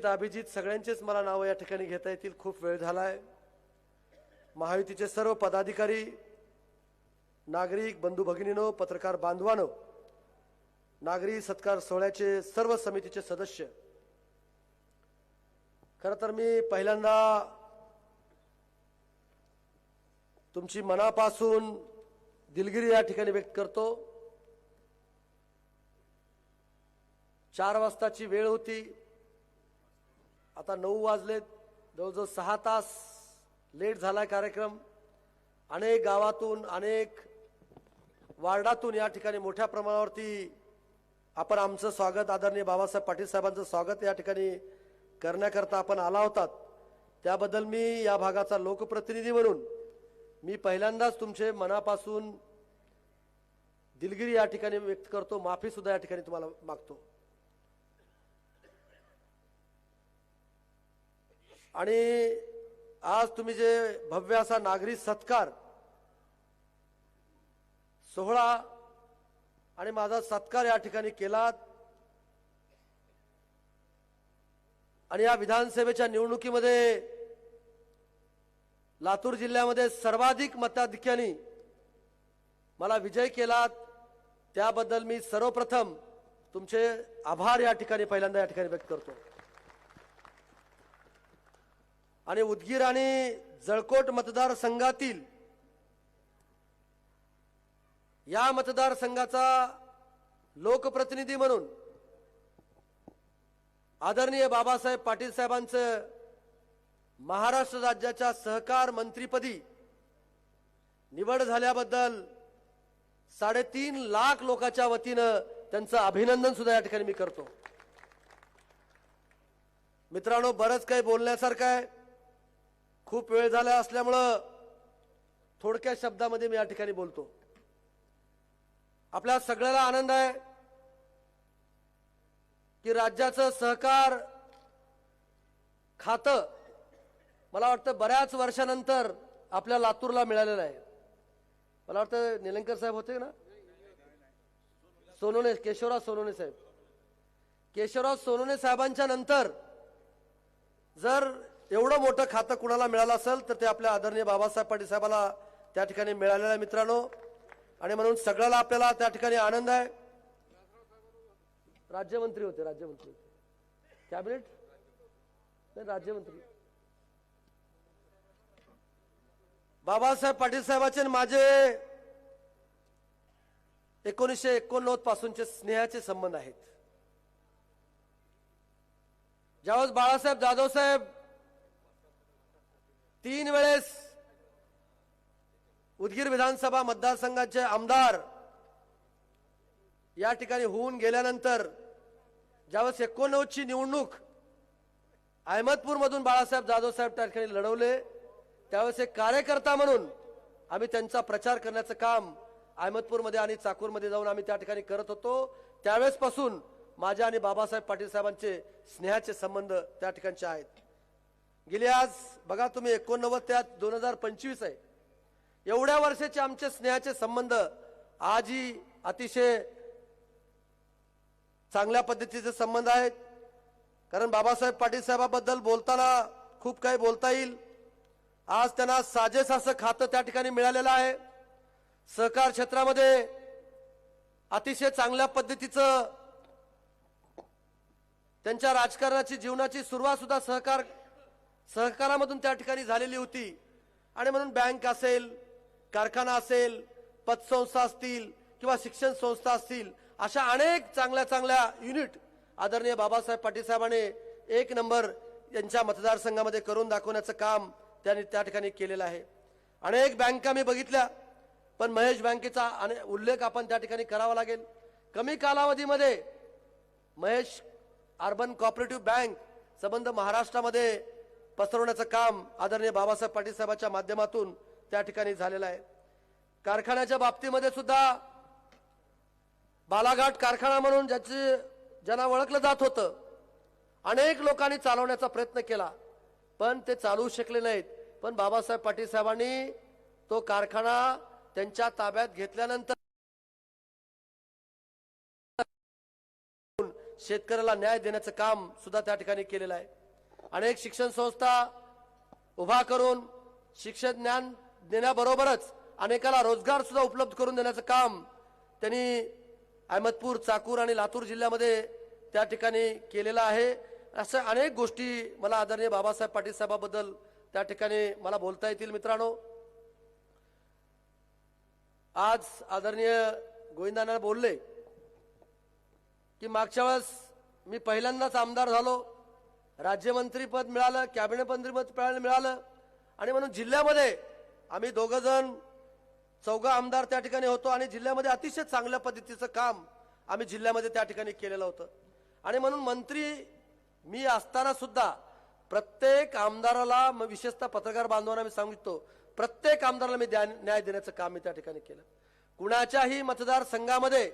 सुजित अभिजित सगळ्यांचेच मला नावं या ठिकाणी घेता येतील. खूप वेळ झालाय. महायुतीचे सर्व पदाधिकारी नागरिक बंधू भगिनीनो पत्रकार बांधवानो नागरी सत्कार सोहळ्याचे सर्व समितीचे सदस्य. खरं तर मी पहिल्यांदा तुमची मनापासून दिलगिरी या ठिकाणी व्यक्त करतो. चार वाजताची वेळ होती. आता नऊ वाजलेत. जवळजवळ सहा तास लेट झाला कार्यक्रम. अनेक गावातून अनेक वार्डातून या ठिकाणी मोठ्या प्रमाणावरती आपण आमचं स्वागत आदरणीय बाबासाहेब पाटील साहेबांचं स्वागत या ठिकाणी करण्याकरता आपण आला होतात. त्याबद्दल मी या भागाचा लोकप्रतिनिधी म्हणून मी पहिल्यांदाच तुमचे मनापासून दिलगिरी या ठिकाणी व्यक्त करतो. माफीसुद्धा या ठिकाणी तुम्हाला मागतो. आणि आज तुम्ही जे भव्य असा नागरी सत्कार सोहळा आणि माझा सत्कार या ठिकाणी केलात. आणि या विधानसभेच्या निवडणुकीमध्ये लातूर जिल्ह्यामध्ये सर्वाधिक मताधिक्याने मला विजय केलात. त्याबद्दल मी सर्वप्रथम तुमचे आभार या ठिकाणी पहिल्यांदा या ठिकाणी व्यक्त करतो. आणि उदगीर आणि जळकोट मतदारसंघातील या मतदारसंघाचा लोकप्रतिनिधी म्हणून आदरणीय बाबासाहेब पाटील साहेबांचं महाराष्ट्र राज्याच्या सहकार मंत्रीपदी निवड झाल्याबद्दल साडेतीन लाख लोकांच्या वतीनं त्यांचं अभिनंदन सुद्धा या ठिकाणी मी करतो. मित्रांनो बरंच काही बोलण्यासारखं आहे. खूप वेळ झाला असल्यामुळं थोडक्या शब्दामध्ये मी या ठिकाणी बोलतो. आपल्या सगळ्याला आनंद आहे की राज्याचं सहकार खातं मला वाटतं बऱ्याच वर्षानंतर आपल्या लातूरला मिळालेलं आहे. मला वाटतं निलंकर साहेब होते ना? सोनोने केशवराव सोनोने साहेब. केशवराव सोनोने साहेबांच्या नंतर जर एवढं मोठं खातं कुणाला मिळालं असेल तर ते आपल्या आदरणीय बाबासाहेब पाटील साहेबाला त्या ठिकाणी मिळालेलं आहे मित्रांनो. आणि म्हणून सगळ्याला आपल्याला त्या ठिकाणी आनंद आहे. राज्यमंत्री होते राज्यमंत्री होते. कॅबिनेट? नाही राज्यमंत्री. बाबासाहेब पाटील साहेबाचे माझे एकोणीसशे एकोणनव्वद पासूनचे स्नेहाचे संबंध आहेत. ज्यावेळेस बाळासाहेब जाधव साहेब तीन वेळेस उदगीर विधानसभा मतदारसंघाचे आमदार या ठिकाणी होऊन गेल्यानंतर ज्यावेळेस एकोणनव्वदची निवडणूक अहमदपूरमधून बाळासाहेब जाधव साहेब त्या ठिकाणी लढवले त्यावेळेस एक कार्यकर्ता म्हणून आम्ही त्यांचा प्रचार करण्याचं काम अहमदपूरमध्ये आणि चाकूरमध्ये जाऊन आम्ही त्या ठिकाणी करत होतो. त्यावेळेसपासून माझ्या आणि बाबासाहेब पाटील साहेबांचे स्नेहाचे संबंध त्या ठिकाणचे आहेत. गेले आज बघा तुम्ही एकोणनव्वद त्यात दोन हजार पंचवीस आहे. एवढ्या वर्षाचे आमचे स्नेहाचे संबंध आजही अतिशय चांगल्या पद्धतीचे संबंध आहेत. कारण बाबासाहेब पाटील साहेबाबद्दल बोलताना खूप काही बोलता येईल. आज त्यांना साजेस असं खातं त्या ठिकाणी मिळालेलं आहे. सहकार क्षेत्रामध्ये अतिशय चांगल्या पद्धतीचं त्यांच्या राजकारणाची जीवनाची सुरुवात सुद्धा सहकार सहकारामधून त्या ठिकाणी झालेली होती. आणि म्हणून बँक असेल कारखाना असेल पतसंस्था असतील किंवा शिक्षण संस्था असतील अशा अनेक चांगल्या चांगल्या युनिट आदरणीय बाबासाहेब पाटील साहेबांनी एक नंबर यांच्या मतदारसंघामध्ये करून दाखवण्याचं काम त्यांनी त्या ठिकाणी केलेलं आहे. अनेक बँका मी बघितल्या पण महेश बँकेचा अने- उल्लेख आपण त्या ठिकाणी करावा लागेल. कमी कालावधीमध्ये महेश अर्बन कॉपरेटिव्ह बँक संबंध महाराष्ट्रामध्ये पसरवण्याचं काम आदरणीय बाबासाहेब पाटील साहेबांच्या माध्यमातून त्या ठिकाणी झालेलं आहे. कारखान्याच्या बाबतीमध्ये सुद्धा बालाघाट कारखाना म्हणून ज्याचे ज्यांना ओळखलं जात होतं अनेक लोकांनी चालवण्याचा प्रयत्न केला पण ते चालवू शकले नाहीत. पण बाबासाहेब पाटील साहेबांनी तो कारखाना त्यांच्या ताब्यात घेतल्यानंतर शेतकऱ्याला न्याय देण्याचं काम सुद्धा त्या ठिकाणी केलेलं आहे. अनेक शिक्षण संस्था उभा करून शिक्षण ज्ञान देण्याबरोबरच अनेकाला रोजगार सुद्धा उपलब्ध करून देण्याचं काम त्यांनी अहमदपूर चाकूर आणि लातूर जिल्ह्यामध्ये त्या ठिकाणी केलेलं आहे. अशा अनेक गोष्टी मला आदरणीय बाबासाहेब पाटील साहेबाबद्दल त्या ठिकाणी मला बोलता येतील मित्रांनो. आज आदरणीय गोविंदांना बोलले की मागच्या वेळेस मी पहिल्यांदाच आमदार झालो. राज्यमंत्री पद मिळालं कॅबिनेट मंत्रीपद मिळालं मिळालं. आणि म्हणून जिल्ह्यामध्ये आम्ही दोघं जण चौघा आमदार त्या ठिकाणी होतो आणि जिल्ह्यामध्ये अतिशय चांगल्या पद्धतीचं काम आम्ही जिल्ह्यामध्ये त्या ठिकाणी केलेलं होतं. आणि म्हणून मंत्री मी असताना सुद्धा प्रत्येक आमदाराला मग विशेषतः पत्रकार बांधवांना मी सांगिततो प्रत्येक आमदाराला मी न्याय देण्याचं काम मी त्या ठिकाणी केलं. कुणाच्याही मतदारसंघामध्ये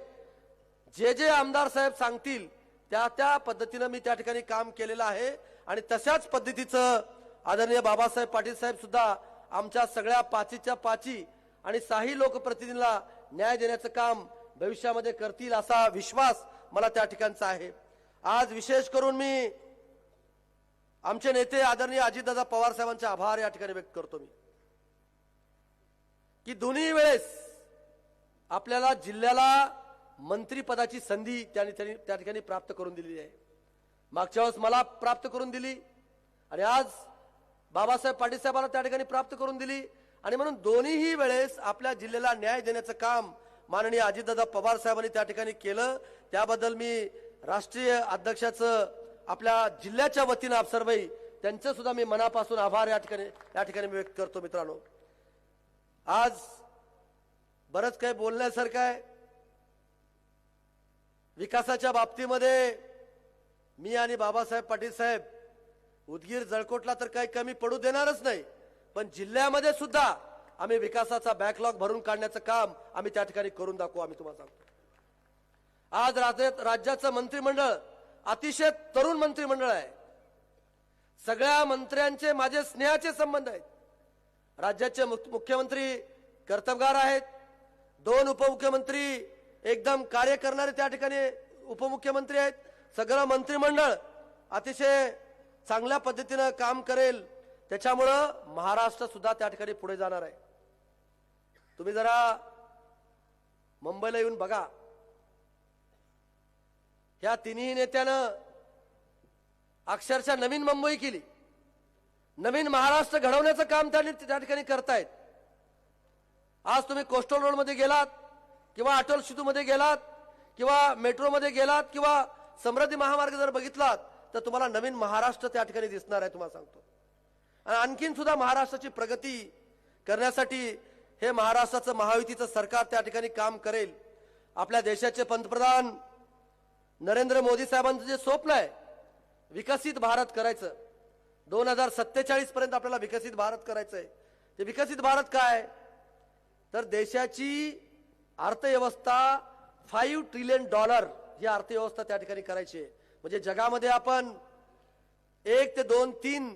जे जे आमदार साहेब सांगतील त्या त्या पद्धतीनं मी त्या ठिकाणी काम केलेलं आहे. आणि तशाच पद्धतीचं आदरणीय बाबासाहेब पाटील साहेब सुद्धा आमच्या सगळ्या पाचीच्या पाची आणि साही लोकप्रतिनिधींना न्याय देण्याचं काम भविष्यामध्ये करतील असा विश्वास मला त्या ठिकाणचा आहे. आज विशेष करून मी आमचे नेते आदरणीय अजितदादा पवार साहेबांचे आभार या ठिकाणी व्यक्त करतो मी. की दोन्ही वेळेस आपल्याला जिल्ह्याला मंत्रीपदाची संधी त्याने त्यांनी त्या ठिकाणी प्राप्त करून दिलेली आहे. मागच्या वेळेस मला प्राप्त करून दिली आणि आज बाबासाहेब पाटील साहेबांना त्या ठिकाणी प्राप्त करून दिली. आणि म्हणून दोन्हीही वेळेस आपल्या जिल्ह्याला न्याय देण्याचं काम माननीय अजितदादा पवार साहेबांनी त्या ठिकाणी केलं. त्याबद्दल मी राष्ट्रीय अध्यक्षाचं आपल्या जिल्ह्याच्या वतीनं अफसरबाई त्यांचं सुद्धा मी मनापासून आभार या ठिकाणी या ठिकाणी मी व्यक्त करतो मित्रांनो. आज बरंच काही बोलण्यासारखं आहे. विकासाच्या बाबतीमध्ये मी आणि बाबासाहेब पाटील साहेब उदगीर जळकोटला तर काही कमी पडू देणारच नाही पण जिल्ह्यामध्ये सुद्धा आम्ही विकासाचा बॅकलॉग भरून काढण्याचं काम आम्ही त्या ठिकाणी करून दाखवू आम्ही तुम्हाला सांगतो. आज राज्यात राज्याचं मंत्रिमंडळ अतिशय तरुण मंत्रिमंडळ आहे. सगळ्या मंत्र्यांचे माझे स्नेहाचे संबंध आहेत. राज्याचे मुख- मुख्यमंत्री कर्तबगार आहेत. दोन उपमुख्यमंत्री एकदम कार्य करणारे त्या ठिकाणी उपमुख्यमंत्री आहेत. सगळं मंत्रिमंडळ अतिशय चांगल्या पद्धतीनं काम करेल. त्याच्यामुळं महाराष्ट्र सुद्धा त्या ठिकाणी पुढे जाणार आहे. तुम्ही जरा मुंबईला येऊन बघा. ह्या तिन्ही नेत्यानं अक्षरशः नवीन मुंबई केली. नवीन महाराष्ट्र घडवण्याचं काम त्यांनी त्या ठिकाणी करतायत. आज तुम्ही कोस्टल रोडमध्ये गेलात. किंवा अटल सेतूमध्ये गेलात किंवा मेट्रोमध्ये गेलात किंवा समृद्धी महामार्ग जर बघितलात तर तुम्हाला नवीन महाराष्ट्र त्या ठिकाणी दिसणार आहे तुम्हाला सांगतो. आणि आणखीन सुद्धा महाराष्ट्राची प्रगती करण्यासाठी हे महाराष्ट्राचं महायुतीचं सरकार त्या ठिकाणी काम करेल. आपल्या देशाचे पंतप्रधान नरेंद्र मोदी साहेबांचं जे स्वप्न आहे विकसित भारत करायचं. दोन हजार सत्तेचाळीस पर्यंत आपल्याला विकसित भारत करायचं आहे ते विकसित भारत काय? तर देशाची अर्थव्यवस्था फाईव्ह ट्रिलियन डॉलर ही अर्थव्यवस्था त्या ठिकाणी करायची आहे. म्हणजे जगामध्ये आपण एक ते दोन तीन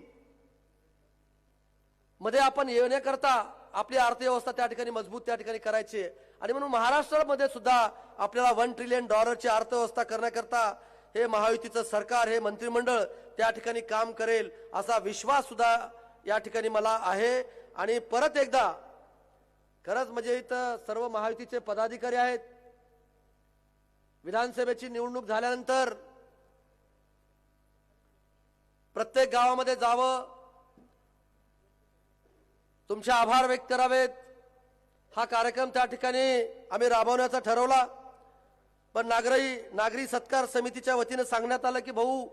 मध्ये आपण येण्याकरता आपली अर्थव्यवस्था त्या ठिकाणी मजबूत त्या ठिकाणी करायची आणि म्हणून महाराष्ट्रामध्ये सुद्धा आपल्याला वन ट्रिलियन डॉलरची अर्थव्यवस्था करण्याकरता हे महायुतीचं सरकार हे मंत्रिमंडळ त्या ठिकाणी काम करेल असा विश्वास सुद्धा या ठिकाणी मला आहे. आणि परत एकदा खरंच म्हणजे इथं सर्व महायुतीचे पदाधिकारी आहेत. विधानसभेची निवडणूक झाल्यानंतर प्रत्येक गावामध्ये जावं. तुमचे आभार व्यक्त करावेत. हा कार्यक्रम त्या ठिकाणी आम्ही राबवण्याचा ठरवला. पण नागरी नागरी सत्कार समितीच्या वतीनं सांगण्यात आलं की भाऊ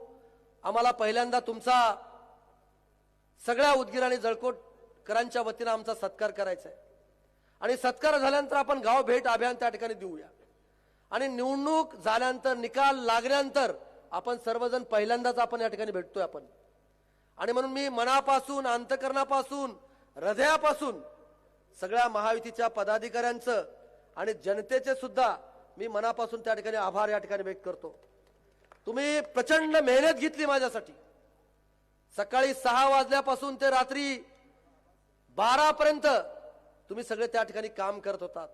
आम्हाला पहिल्यांदा तुमचा सगळ्या उदगीर आणि जळकोटकरांच्या वतीनं आमचा सत्कार करायचा आहे. आणि सत्कार झाल्यानंतर आपण गाव भेट अभियान त्या ठिकाणी देऊया. आणि निवडणूक झाल्यानंतर निकाल लागल्यानंतर आपण सर्वजण पहिल्यांदाच आपण या ठिकाणी भेटतोय आपण. आणि म्हणून मी मनापासून अंतकरणापासून हृदयापासून सगळ्या महायुतीच्या पदाधिकाऱ्यांचं आणि जनतेचे सुद्धा मी मनापासून त्या ठिकाणी आभार या ठिकाणी व्यक्त करतो. तुम्ही प्रचंड मेहनत घेतली माझ्यासाठी. सकाळी सहा वाजल्यापासून ते रात्री बारापर्यंत तुम्ही सगळे त्या ठिकाणी काम करत होतात.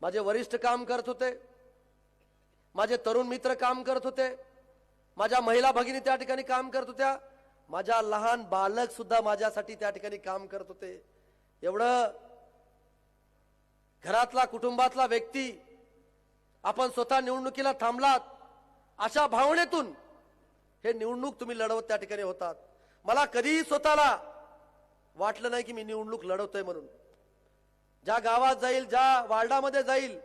माझे वरिष्ठ काम करत होते. माझे तरुण मित्र काम करत होते. माझ्या महिला भगिनी त्या ठिकाणी काम करत होत्या. माझ्या लहान बालक सुद्धा माझ्यासाठी त्या ठिकाणी काम करत होते. एवढं घरातला कुटुंबातला व्यक्ती आपण स्वतः निवडणुकीला थांबलात अशा भावनेतून हे निवडणूक तुम्ही लढवत त्या ठिकाणी होतात. मला कधीही स्वतःला वाटलं नाही की मी निवडणूक लढवतोय म्हणून. ज्या गावात जाईल ज्या वार्डामध्ये जाईल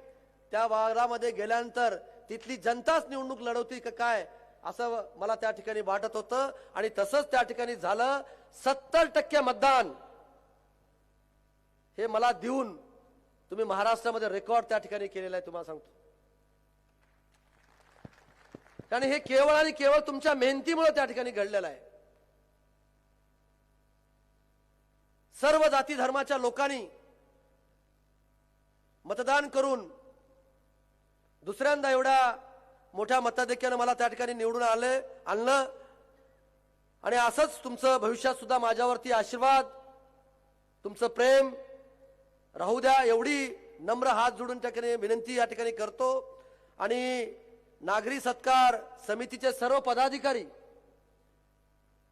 त्या वार्डामध्ये गेल्यानंतर तिथली जनताच निवडणूक लढवती का काय असं मला त्या ठिकाणी वाटत होतं. आणि तसंच त्या ठिकाणी झालं सत्तर टक्के मतदान हे मला देऊन तुम्ही महाराष्ट्रामध्ये रेकॉर्ड त्या ठिकाणी केलेला आहे तुम्हाला सांगतो. कारण हे केवळ आणि केवळ तुमच्या मेहनतीमुळे त्या ठिकाणी घडलेलं आहे. सर्व जाती धर्माच्या लोकांनी मतदान करून दुसऱ्यांदा एवढ्या मोठ्या मताधिक्यानं मला त्या ठिकाणी निवडून आले आणलं. आणि असंच तुमचं भविष्यात सुद्धा माझ्यावरती आशीर्वाद तुमचं प्रेम राहू द्या. एवढी नम्र हात जोडून त्या ठिकाणी विनंती या ठिकाणी करतो. आणि नागरी सत्कार समितीचे सर्व पदाधिकारी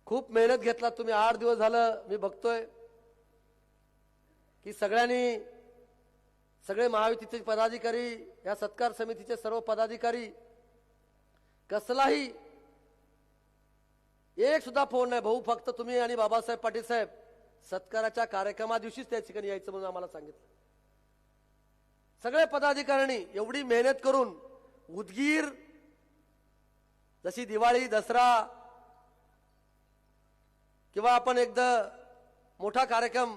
खूप मेहनत घेतला तुम्ही. आठ दिवस झालं मी बघतोय की सगळ्यांनी सगळे महायुतीचे पदाधिकारी या सत्कार समितीचे सर्व पदाधिकारी कसलाही एक सुद्धा फोन नाही. भाऊ फक्त तुम्ही आणि बाबासाहेब पाटील साहेब सत्काराच्या कार्यक्रमा दिवशीच त्या ठिकाणी यायचं म्हणून आम्हाला सांगितलं. सगळे पदाधिकाऱ्यांनी एवढी मेहनत करून उदगीर जशी दिवाळी दसरा किंवा आपण एकदा मोठा कार्यक्रम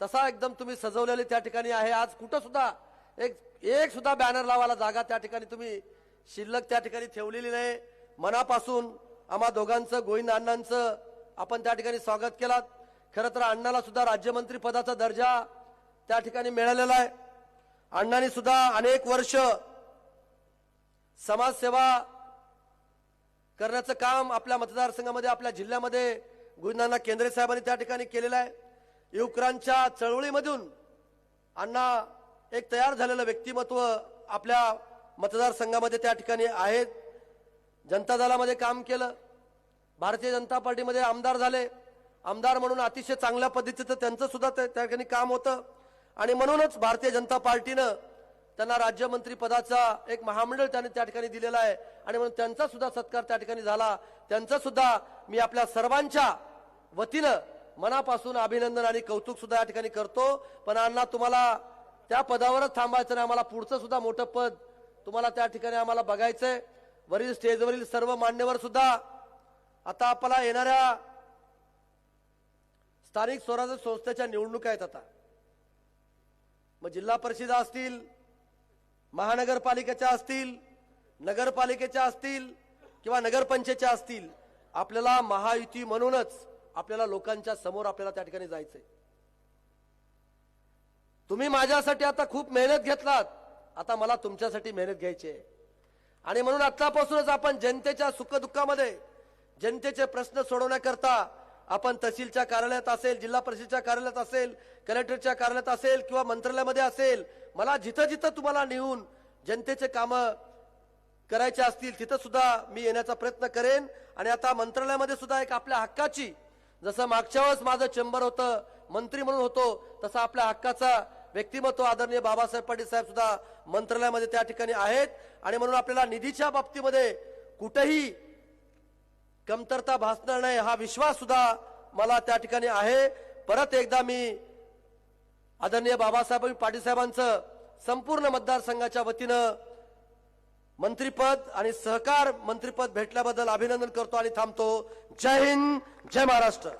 तसा एकदम तुम्ही सजवलेले त्या ठिकाणी आहे. आज कुठं सुद्धा एक एक सुद्धा बॅनर लावायला जागा त्या ठिकाणी तुम्ही शिल्लक त्या ठिकाणी ठेवलेली नाही. मनापासून आम्हा दोघांचं गोविंद अण्णांचं आपण त्या ठिकाणी स्वागत केलात. खरं तर अण्णाला सुद्धा राज्यमंत्री पदाचा दर्जा त्या ठिकाणी मिळालेला आहे. अण्णांनी सुद्धा अनेक वर्ष समाजसेवा करण्याचं काम आपल्या मतदारसंघामध्ये आपल्या जिल्ह्यामध्ये गुरुनाना केंद्रे साहेबांनी त्या ठिकाणी केलेलं आहे. युवकरांच्या चळवळीमधून अण्णा एक तयार झालेलं व्यक्तिमत्व आपल्या मतदारसंघामध्ये त्या ठिकाणी आहेत जनता दलामध्ये काम केलं. भारतीय जनता पार्टीमध्ये आमदार झाले. आमदार म्हणून अतिशय चांगल्या पद्धतीचं त्यांचं सुद्धा त्या ठिकाणी काम होतं. आणि म्हणूनच भारतीय जनता पार्टीनं त्यांना राज्यमंत्री पदाचा एक महामंडळ त्यांनी त्या ठिकाणी दिलेला आहे. आणि म्हणून त्यांचा सुद्धा सत्कार त्या ठिकाणी झाला. त्यांचा सुद्धा मी आपल्या सर्वांच्या वतीनं मनापासून अभिनंदन आणि कौतुक सुद्धा या ठिकाणी करतो. पण अण्णा तुम्हाला त्या पदावरच थांबायचं नाही. आम्हाला पुढचं सुद्धा मोठं पद तुम्हाला त्या ठिकाणी आम्हाला बघायचंय. वरील स्टेजवरील सर्व मान्यवर सुद्धा आता आपल्याला येणाऱ्या स्थानिक स्वराज्य संस्थेच्या निवडणुका आहेत आता. मग जिल्हा परिषदा असतील महानगरपालिकेच्या असतील नगरपालिकेच्या असतील किंवा नगरपंचायतच्या असतील आपल्याला महायुती म्हणूनच आपल्याला लोकांच्या समोर आपल्याला त्या ठिकाणी जायचंय. तुम्ही माझ्यासाठी आता खूप मेहनत घेतलात. आता मला तुमच्यासाठी मेहनत घ्यायची आहे. आणि म्हणून आतापासूनच आपण जनतेच्या सुखदुःखामध्ये जनतेचे प्रश्न सोडवण्याकरता आपण तहसीलच्या कार्यालयात असेल जिल्हा परिषदेच्या कार्यालयात असेल कलेक्टरच्या कार्यालयात असेल किंवा मंत्रालयामध्ये असेल मला जिथं जिथं तुम्हाला नेऊन जनतेचे कामं करायचे असतील तिथं सुद्धा मी येण्याचा प्रयत्न करेन. आणि आता मंत्रालयामध्ये सुद्धा एक आपल्या हक्काची जसं मागच्या वेळेस माझं चेंबर होतं मंत्री म्हणून होतो तसा आपल्या हक्काचा व्यक्तिमत्व आदरणीय बाबासाहेब पाटील साहेब सुद्धा मंत्रालयामध्ये त्या ठिकाणी आहेत. आणि म्हणून आपल्याला निधीच्या बाबतीमध्ये कुठेही कमतरता भासणार नाही हा विश्वास सुद्धा मला त्या ठिकाणी आहे. परत एकदा मी आदरणीय बाबासाहेब पाटील साहेबांचं संपूर्ण मतदारसंघाच्या वतीनं मंत्रीपद आणि सहकार मंत्रीपद भेटल्याबद्दल अभिनंदन करतो आणि थांबतो. जय हिंद जय महाराष्ट्र.